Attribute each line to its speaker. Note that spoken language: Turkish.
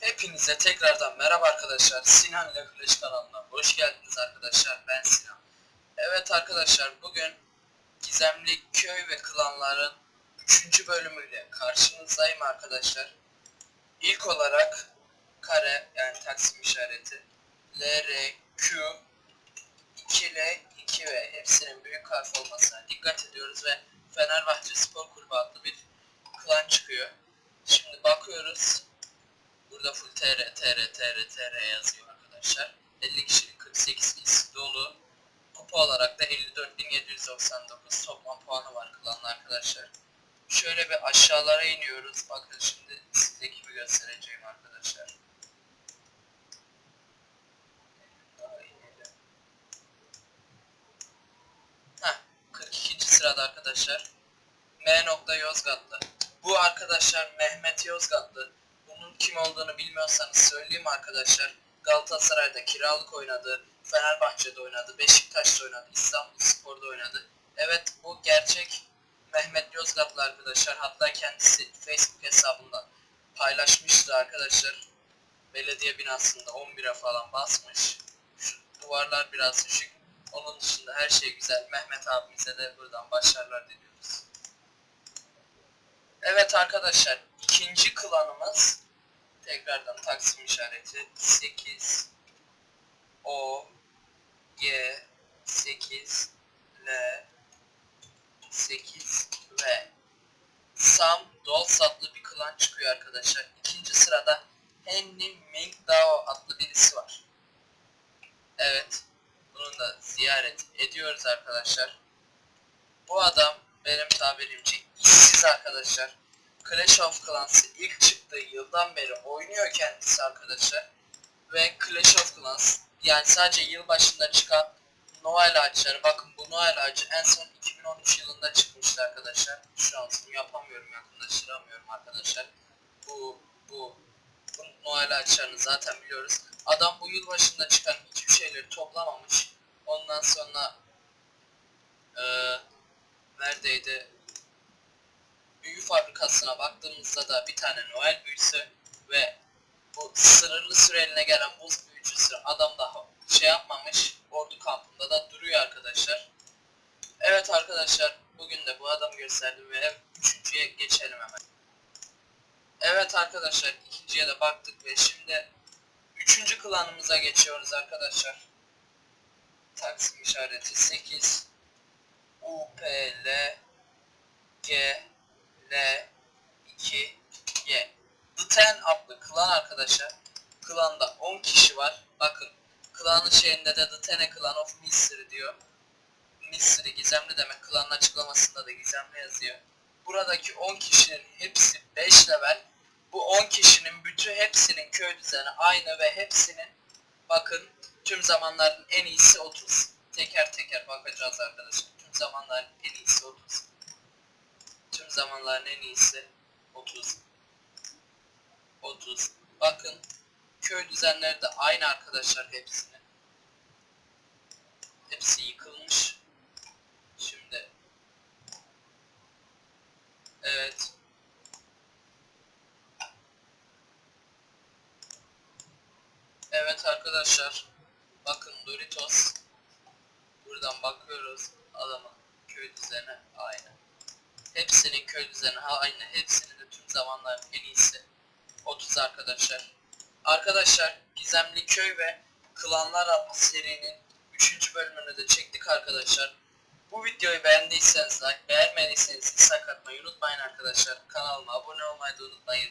Speaker 1: Hepinize tekrardan merhaba arkadaşlar. Sinan ile Flash kanalına hoş geldiniz arkadaşlar. Ben Sinan. Evet arkadaşlar bugün Gizemli Köy ve Klanların 3. bölümüyle karşınızdayım arkadaşlar. İlk olarak kare yani taksim işareti L, R, Q 2L, 2V hepsinin büyük harf olmasına dikkat ediyoruz ve Fenerbahçe Spor Kulübü adlı bir klan çıkıyor. Şimdi bakıyoruz. Burada full TR, TR, TR, TR yazıyor arkadaşlar. 50 kişilik 48 kişi dolu. Kupa olarak da 54.799 toplam puanı var klanın arkadaşlar. Şöyle bir aşağılara iniyoruz. Bakın şimdi size ekibi göstereceğim arkadaşlar. Heh, 42. sırada arkadaşlar. M. Yozgatlı. Bu arkadaşlar Mehmet Yozgatlı. Kim olduğunu bilmiyorsanız söyleyeyim arkadaşlar. Galatasaray'da kiralık oynadı, Fenerbahçe'de oynadı, Beşiktaş'ta oynadı, İstanbul Spor'da oynadı. Evet bu gerçek Mehmet Yozgatlı arkadaşlar. Hatta kendisi Facebook hesabında paylaşmıştı arkadaşlar. Belediye binasında 11'e falan basmış. Şu duvarlar biraz düşük. Onun dışında her şey güzel. Mehmet abimize de buradan başarılar diliyoruz. Evet arkadaşlar ikinci klanımız tekrardan taksim işareti 8 O G 8 L 8 ve Sam Dolls adlı bir klan çıkıyor arkadaşlar. İkinci sırada Henry Ming Dao adlı birisi var. Evet. Bunu da ziyaret ediyoruz arkadaşlar. Bu adam benim tabirimce işsiz arkadaşlar. Clash of Clans'ı ilk çıktığı yıldan beri oynuyor kendisi arkadaşlar. Ve Clash of Clans yani sadece yıl başında çıkan Noel ağaçları bakın bu Noel ağacı en son 2013 yılında çıkmıştı arkadaşlar. Şu an zoom yapamıyorum yakınlaştıramıyorum arkadaşlar. Bu bu bu Noel ağaçlarını zaten biliyoruz. Adam bu yıl başında çıkan hiçbir şeyleri toplamamış. Ondan sonra eee neredeydi? Fabrikasına baktığımızda da bir tane Noel büyüsü ve bu sınırlı süreliğine gelen buz büyücüsü adam daha şey yapmamış. Ordu kampında da duruyor arkadaşlar. Evet arkadaşlar bugün de bu adamı gösterdim ve üçüncüye geçelim hemen. Evet arkadaşlar ikinciye de baktık ve şimdi üçüncü klanımıza geçiyoruz arkadaşlar. Taksim işareti 8 U P L G L 2 Y The Ten adlı klan arkadaşlar. Klanda 10 kişi var. Bakın klanın şeyinde de The Ten Clan of Mystery diyor. Mystery gizemli demek. Klanın açıklamasında da gizemli yazıyor. Buradaki 10 kişinin hepsi 5 level. Bu 10 kişinin bütün hepsinin köy düzeni aynı ve hepsinin bakın tüm zamanların en iyisi 30. Teker teker bakacağız arkadaşlar. Tüm zamanların en iyisi 30. Tüm zamanların en iyisi 30. 30. Bakın köy düzenleri de aynı arkadaşlar hepsinin. Hepsi yıkılmış. Şimdi Evet. Evet arkadaşlar. Bakın Doritos. Buradan bakıyoruz. Adamın köy düzeni aynı. Hepsinin köy düzeni aynı. Hepsinin de tüm zamanların en iyisi. 30 arkadaşlar. Arkadaşlar Gizemli Köy ve Klanlar adlı serinin 3. bölümünü de çektik arkadaşlar. Bu videoyu beğendiyseniz like, beğenmediyseniz dislike atmayı unutmayın arkadaşlar. Kanalıma abone olmayı da unutmayın.